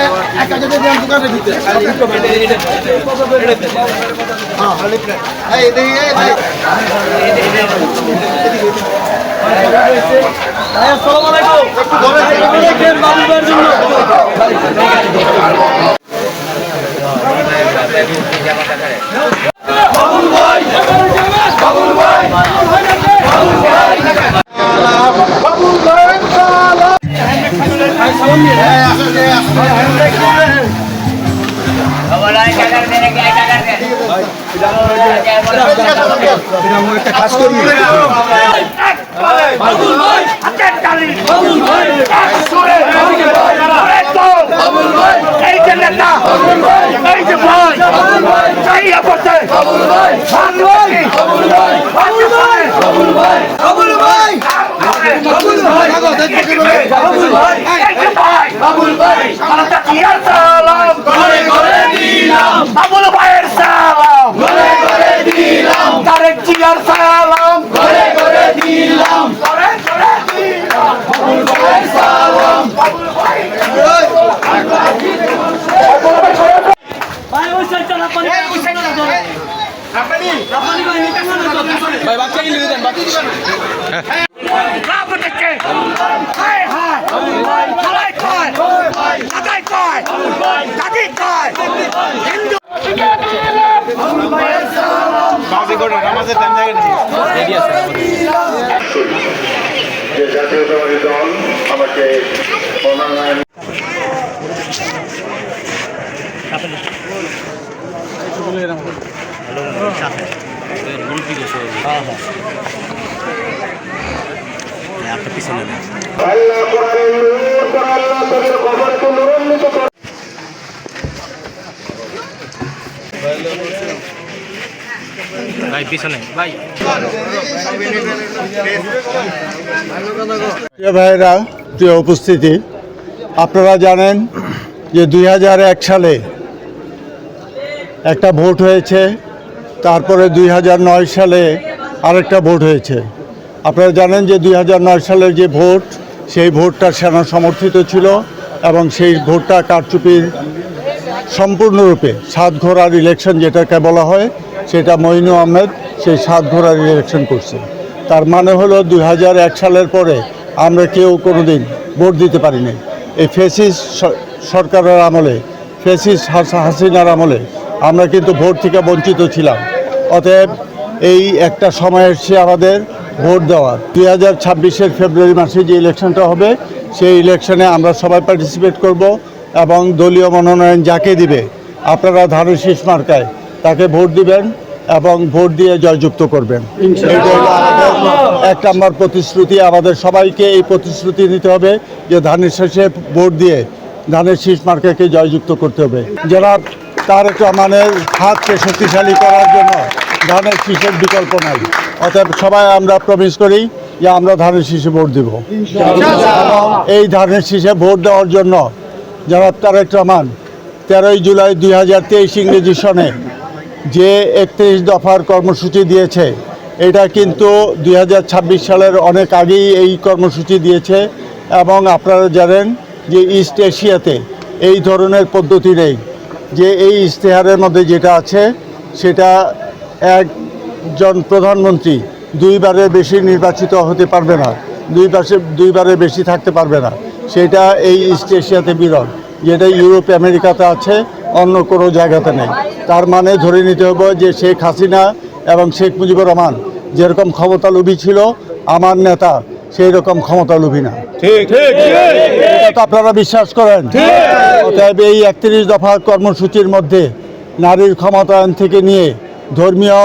এই যে নেতা এই যে ভাই চাইয়া পড়ছে বাবুল ভাই বাবুল ভাই বাবুল ভাই বাবুল ভাই বাবুল ভাই বাবুল ভাই বাবুল ভাই এই যে ভাই বাবুল ভাই আমরা কিয়ার সালাম করে করে দিলাম বাবুল ভাইয়ের সালাম করে করে দিলাম তারেক জিয়ার সালাম করে করে দিলাম করে করে দিলাম বাবুল ভাইয়ের সালাম বাবুল ভাই ভাই ওই সাইডটা না পানি ওই সাইডটা না ধরে পানি ভাই নিতে না ভাই বাচ্চা কি নিয়ে দেন বাচ্চা হিন্দু যে জাতীয়তাবাদী ভাই, পিছনে। ভাই। ভাইয়েরা প্রিয় উপস্থিতি, আপনারা জানেন যে দুই হাজার এক সালে একটা ভোট হয়েছে, তারপরে দুই হাজার নয় সালে আরেকটা ভোট হয়েছে। আপনারা জানেন যে দুই হাজার নয় সালের যে ভোট, সেই ভোটটা সেনা সমর্থিত ছিল এবং সেই ভোটটা কারচুপির সম্পূর্ণরূপে সাত ঘোড়ার ইলেকশন যেটাকে বলা হয়, সেটা মইনু আহমেদ সেই সাত ঘোড়ার ইলেকশন করছে। তার মানে হলো দুই হাজার এক সালের পরে আমরা কেউ কোনো দিন ভোট দিতে পারিনি। এই ফেসিস সরকারের আমলে, ফেসিস হাসিনার আমলে আমরা কিন্তু ভোট থেকে বঞ্চিত ছিলাম। অতএব এই একটা সময় এসছে আমাদের ভোট দেওয়ার। দুই হাজার ছাব্বিশের ফেব্রুয়ারি মাসে যে ইলেকশনটা হবে সেই ইলেকশনে আমরা সবাই পার্টিসিপেট করব এবং দলীয় মনোনয়ন যাকে দিবে আপনারা ধানের শীষ মার্কায় তাকে ভোট দিবেন এবং ভোট দিয়ে জয়যুক্ত করবেন। এক নম্বর প্রতিশ্রুতি। আমাদের সবাইকে এই প্রতিশ্রুতি নিতে হবে যে ধানের শেষে ভোট দিয়ে ধানের শীষ মার্কাকে জয়যুক্ত করতে হবে। যারা তার একটা মানে হাতকে শক্তিশালী করার জন্য ধানের শীষের বিকল্প নাই। অতএব সবাই আমরা প্রমিস করি যে আমরা ধানের শীষে ভোট দেব। এই ধানের শীষে ভোট দেওয়ার জন্য যারা তারেক রহমান তেরোই জুলাই দুই হাজার তেইশ ইংরেজি সনে যে একত্রিশ দফার কর্মসূচি দিয়েছে, এটা কিন্তু দুই হাজার ছাব্বিশ সালের অনেক আগেই এই কর্মসূচি দিয়েছে এবং আপনারা জানেন যে ইস্ট এশিয়াতে এই ধরনের পদ্ধতি নেই। যে এই ইশতেহারের মধ্যে যেটা আছে, সেটা একজন প্রধানমন্ত্রী দুইবারের বেশি নির্বাচিত হতে পারবে না দুই পাশে দুইবারের বেশি থাকতে পারবে না। সেটা এই ইস্ট এশিয়াতে বিরল যেটা ইউরোপ আমেরিকাতে আছে অন্য কোনো জায়গাতে নেই। তার মানে ধরে নিতে হবে যে শেখ হাসিনা এবং শেখ মুজিবুর রহমান যেরকম ক্ষমতালোভী ছিল আমার নেতা সেই রকম ক্ষমতালোভী না। তো আপনারা বিশ্বাস করেন। অতএব এই একত্রিশ দফা কর্মসূচির মধ্যে নারীর ক্ষমতায়ন থেকে নিয়ে ধর্মীয়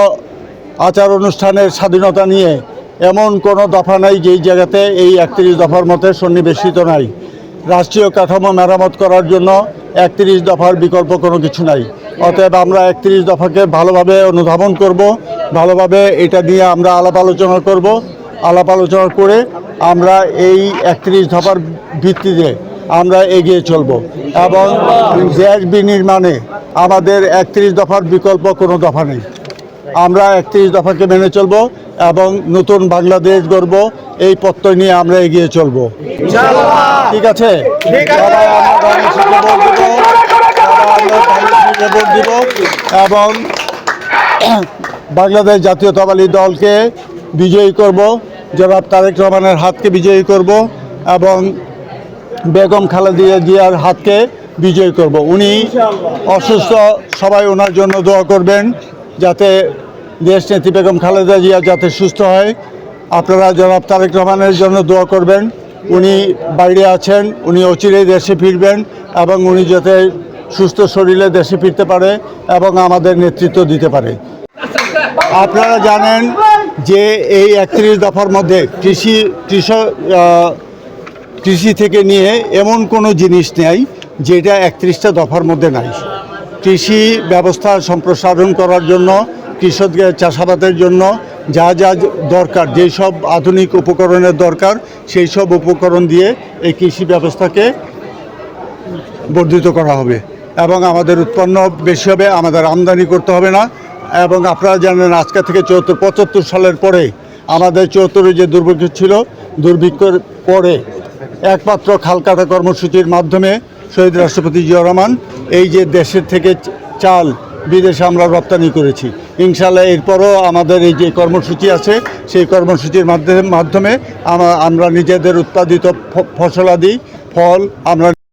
আচার অনুষ্ঠানের স্বাধীনতা নিয়ে এমন কোনো দফা নাই যেই জায়গাতে এই একত্রিশ দফার মতে সন্নিবেশিত নাই। রাষ্ট্রীয় কাঠামো মেরামত করার জন্য একত্রিশ দফার বিকল্প কোনো কিছু নাই। অতএব আমরা একত্রিশ দফাকে ভালোভাবে অনুধাবন করব, ভালোভাবে এটা নিয়ে আমরা আলাপ আলোচনা করব। আলাপ আলোচনা করে আমরা এই একত্রিশ দফার ভিত্তিতে আমরা এগিয়ে চলব এবং দেশ বিনির্মাণে আমাদের একত্রিশ দফার বিকল্প কোনো দফা নেই। আমরা একত্রিশ দফাকে মেনে চলব এবং নতুন বাংলাদেশ গড়ব। এই প্রত্যয় নিয়ে আমরা এগিয়ে চলব। ঠিক আছে? দিব। এবং বাংলাদেশ জাতীয়তাবাদী দলকে বিজয়ী করব। জনাব তারেক রহমানের হাতকে বিজয়ী করব এবং বেগম খালেদা জিয়ার হাতকে বিজয় করব। উনি অসুস্থ সবাই ওনার জন্য দোয়া করবেন। যাতে দেশ নেত্রী বেগম খালেদা জিয়া যাতে সুস্থ হয়। আপনারা জনাব তারেক রহমানের জন্য দোয়া করবেন। উনি বাইরে আছেন, উনি অচিরেই দেশে ফিরবেন এবং উনি যাতে সুস্থ শরীরে দেশে ফিরতে পারে এবং আমাদের নেতৃত্ব দিতে পারে। আপনারা জানেন যে এই একত্রিশ দফার মধ্যে কৃষি কৃষক কৃষি থেকে নিয়ে এমন কোনো জিনিস নেই যেটা একত্রিশটা দফার মধ্যে নাই। কৃষি ব্যবস্থা সম্প্রসারণ করার জন্য, কৃষকদের চাষাবাদের জন্য যা যা দরকার যেই সব আধুনিক উপকরণের দরকার সেই সব উপকরণ দিয়ে এই কৃষি ব্যবস্থাকে বর্ধিত করা হবে। এবং আমাদের উৎপন্ন বেশি হবে, আমাদের আমদানি করতে হবে না। এবং আপনারা জানেন, আজকে থেকে চুয়াত্তর, পঁচাত্তর সালের পরে আমাদের চুয়াত্তরে যে দুর্ভিক্ষ ছিল, দুর্ভিক্ষের পরে একমাত্র খালকাটা কর্মসূচির মাধ্যমে শহীদ রাষ্ট্রপতি জিয়া রহমান এই যে দেশের থেকে চাল বিদেশে আমরা রপ্তানি করেছি। ইনশাল্লাহ এরপরও আমাদের এই যে কর্মসূচি আছে, সেই কর্মসূচির মাধ্যমে মাধ্যমে আমরা নিজেদের উৎপাদিত ফসলাদি, ফল আমরা